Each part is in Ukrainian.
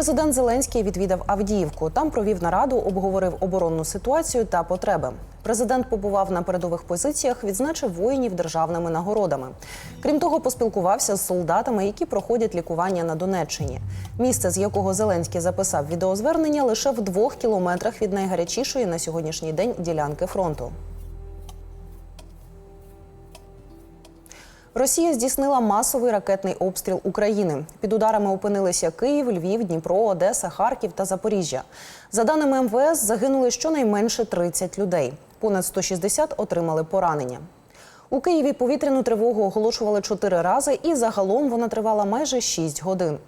Президент Зеленський відвідав Авдіївку. Там провів нараду, обговорив оборонну ситуацію та потреби. Президент побував на передових позиціях, відзначив воїнів державними нагородами. Крім того, поспілкувався з солдатами, які проходять лікування на Донеччині. Місце, з якого Зеленський записав відеозвернення, лише в двох кілометрах від найгарячішої на сьогоднішній день ділянки фронту. Росія здійснила масовий ракетний обстріл України. Під ударами опинилися Київ, Львів, Дніпро, Одеса, Харків та Запоріжжя. За даними МВС, загинули щонайменше 30 людей. Понад 160 отримали поранення. У Києві повітряну тривогу оголошували чотири рази, і загалом вона тривала майже 6 годин.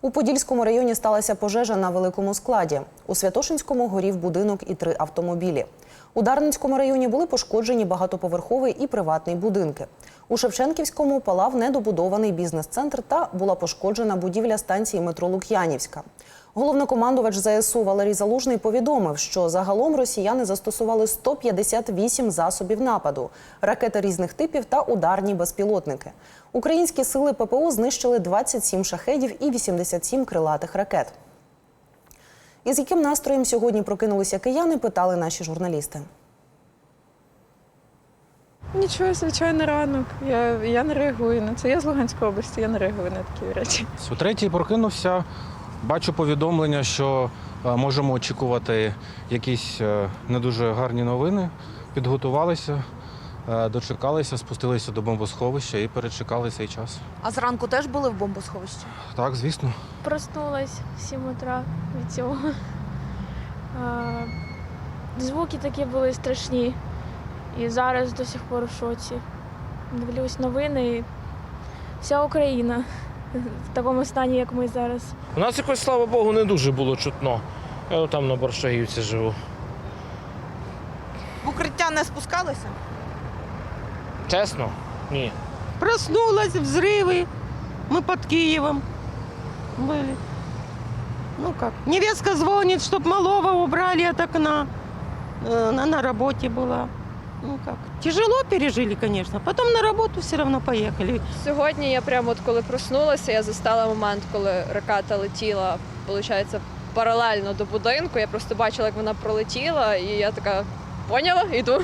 У Подільському районі сталася пожежа на великому складі. У Святошинському горів будинок і три автомобілі. У Дарницькому районі були пошкоджені багатоповерховий і приватний будинки. У Шевченківському палав недобудований бізнес-центр та була пошкоджена будівля станції метро Лук'янівська. Головнокомандувач ЗСУ Валерій Залужний повідомив, що загалом росіяни застосували 158 засобів нападу, ракети різних типів та ударні безпілотники. Українські сили ППО знищили 27 шахедів і 87 крилатих ракет. Із яким настроєм сьогодні прокинулися кияни, питали наші журналісти. Нічого, звичайно, ранок. Я, я не реагую на це. Я з Луганської області, я не реагую на такі речі. О третій прокинувся, бачу повідомлення, що е, можемо очікувати якісь е, не дуже гарні новини. Підготувалися, дочекалися, спустилися до бомбосховища і перечекали цей час. А зранку теж були в бомбосховищі? Так, звісно. Проснулась в 7 утра від цього. Звуки такі були страшні. І зараз до сих пор в шоці. Дивлюсь новини і вся Україна в такому стані, як ми зараз. У нас якось, слава Богу, не дуже було чутно. Я там на Боршагівці живу. В укриття не спускалися? Чесно? Ні. Проснулась, взрывы. Мы под Киевом были. Ну как, невестка звонит, чтоб малого убрали от окна. Э, Она на работе была. Ну как, тяжело пережили, конечно. Потом на работу все равно поехали. Сьогодні я прямо от коли проснулася, я застала момент, коли ракета летіла, виходить, паралельно до будинку. Я просто бачила, як вона пролетіла, і я така поняла, йду.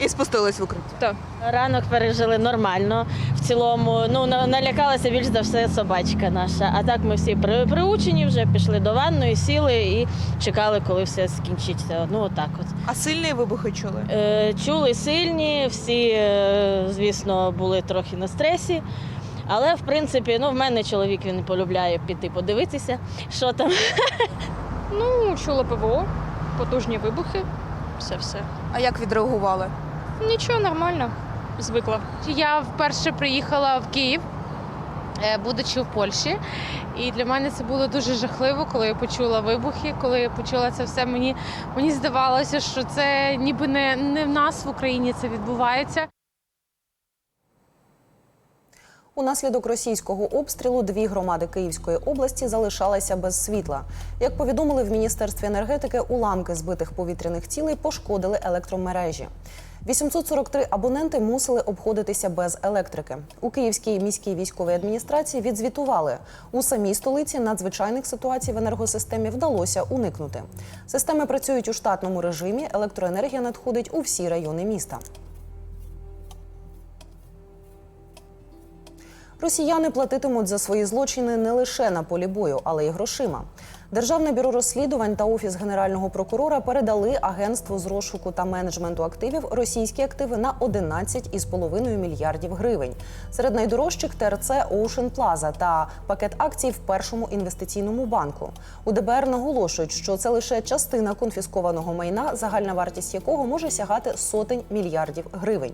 І спустились в укриття. Ранок пережили нормально. В цілому, ну налякалася більш за все собачка наша. А так ми всі при, приучені вже пішли до ванної, сіли і чекали, коли все скінчиться. Ну отак от. А сильні вибухи чули? Е, чули сильні, всі, е, звісно, були трохи на стресі. Але в принципі, ну в мене чоловік він полюбляє піти подивитися, що там. Ну, чула ПВО, потужні вибухи, все-все. А як відреагували? Нічого, нормально, звикла. Я вперше приїхала в Київ, е, будучи в Польщі. І для мене це було дуже жахливо, коли я почула вибухи, коли я почула це все. Мені, мені здавалося, що це ніби не, не в нас в Україні це відбувається. Унаслідок російського обстрілу дві громади Київської області залишалися без світла. Як повідомили в міністерстві енергетики, уламки збитих повітряних цілей пошкодили електромережі. 843 абоненти мусили обходитися без електрики. У Київській міській військовій адміністрації відзвітували у самій столиці надзвичайних ситуацій в енергосистемі вдалося уникнути. Системи працюють у штатному режимі. Електроенергія надходить у всі райони міста. Росіяни платитимуть за свої злочини не лише на полі бою, але й грошима. Державне бюро розслідувань та офіс генерального прокурора передали агентству з розшуку та менеджменту активів російські активи на 11,5 мільярдів гривень. Серед найдорожчих ТРЦ Ocean Plaza та пакет акцій в першому інвестиційному банку. У ДБР наголошують, що це лише частина конфіскованого майна, загальна вартість якого може сягати сотень мільярдів гривень.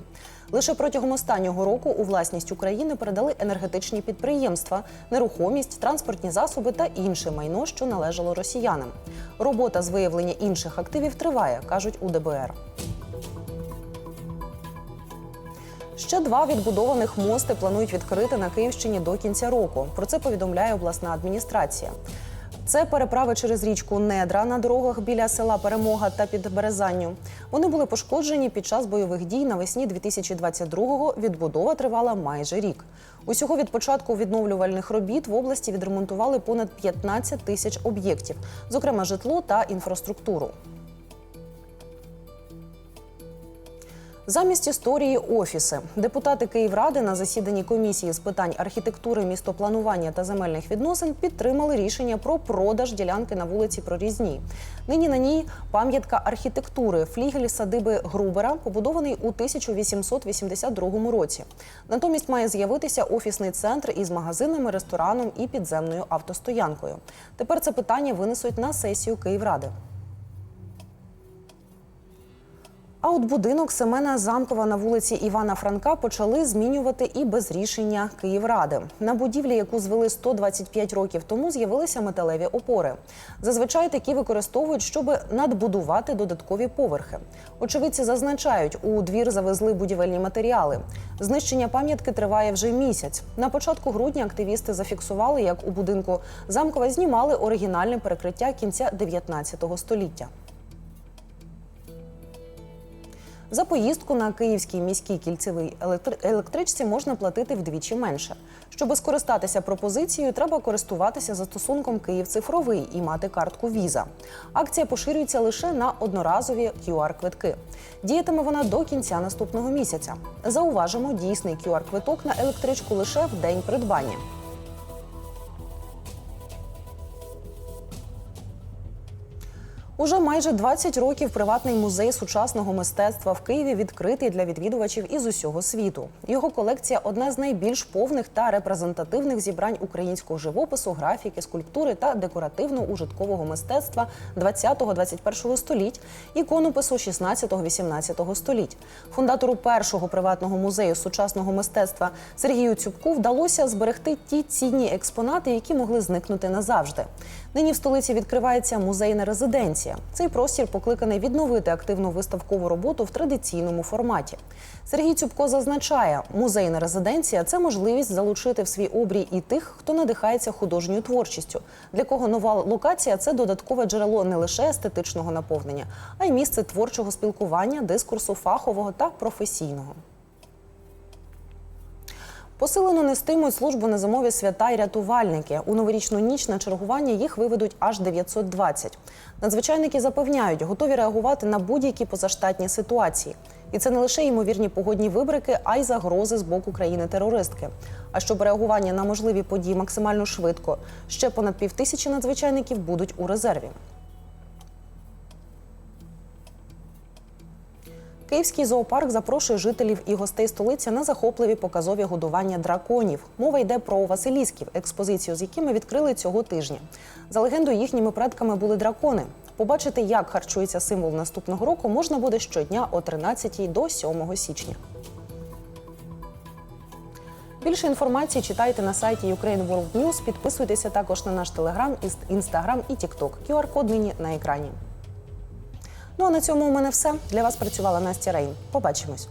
Лише протягом останнього року у власність України передали енергетичні підприємства, нерухомість, транспортні засоби та інше майно, що належало росіянам. Робота з виявлення інших активів триває, кажуть у ДБР. Ще два відбудованих мости планують відкрити на Київщині до кінця року. Про це повідомляє обласна адміністрація. Це переправи через річку Недра на дорогах біля села Перемога та під Березанню. Вони були пошкоджені під час бойових дій навесні 2022-го. Відбудова тривала майже рік. Усього від початку відновлювальних робіт в області відремонтували понад 15 тисяч об'єктів, зокрема житло та інфраструктуру. Замість історії офіси депутати Київради на засіданні комісії з питань архітектури, містопланування та земельних відносин підтримали рішення про продаж ділянки на вулиці Прорізній. Нині на ній пам'ятка архітектури флігель садиби Грубера, побудований у 1882 році. Натомість має з'явитися офісний центр із магазинами, рестораном і підземною автостоянкою. Тепер це питання винесуть на сесію Київради. А от будинок Семена Замкова на вулиці Івана Франка почали змінювати і без рішення Київради. На будівлі, яку звели 125 років тому, з'явилися металеві опори. Зазвичай такі використовують, щоб надбудувати додаткові поверхи. Очевидці зазначають, у двір завезли будівельні матеріали. Знищення пам'ятки триває вже місяць. На початку грудня активісти зафіксували, як у будинку Замкова знімали оригінальне перекриття кінця 19 століття. За поїздку на київській міській кільцевій електри- електричці можна платити вдвічі менше. Щоби скористатися пропозицією, треба користуватися застосунком Київ цифровий і мати картку Віза. Акція поширюється лише на одноразові QR-квитки. Діятиме вона до кінця наступного місяця. Зауважимо, дійсний QR-квиток на електричку лише в день придбання. Уже майже 20 років приватний музей сучасного мистецтва в Києві відкритий для відвідувачів із усього світу. Його колекція одна з найбільш повних та репрезентативних зібрань українського живопису, графіки, скульптури та декоративно-ужиткового мистецтва 20-21 століть, іконопису 16-18 століть. Фундатору першого приватного музею сучасного мистецтва Сергію Цюбку вдалося зберегти ті цінні експонати, які могли зникнути назавжди. Нині в столиці відкривається музейна резиденція. Цей простір покликаний відновити активну виставкову роботу в традиційному форматі. Сергій Цюбко зазначає, музейна резиденція це можливість залучити в свій обрій і тих, хто надихається художньою творчістю, для кого нова локація це додаткове джерело не лише естетичного наповнення, а й місце творчого спілкування, дискурсу фахового та професійного. Посилено нестимуть службу на зимові свята й рятувальники. У новорічну ніч на чергування їх виведуть аж 920. Надзвичайники запевняють, готові реагувати на будь-які позаштатні ситуації. І це не лише ймовірні погодні вибрики, а й загрози з боку країни-терористки. А щоб реагування на можливі події максимально швидко, ще понад півтисячі надзвичайників будуть у резерві. Київський зоопарк запрошує жителів і гостей столиці на захопливі показові годування драконів. Мова йде про Василісків, експозицію з якими відкрили цього тижня. За легендою, їхніми предками були дракони. Побачити, як харчується символ наступного року, можна буде щодня о 13 до 7 січня. Більше інформації читайте на сайті Ukraine World News. Підписуйтеся також на наш телеграм, інстаграм і тікток. QR-код нині на екрані. Ну а на цьому у мене все. Для вас працювала Настя Рейн. Побачимось.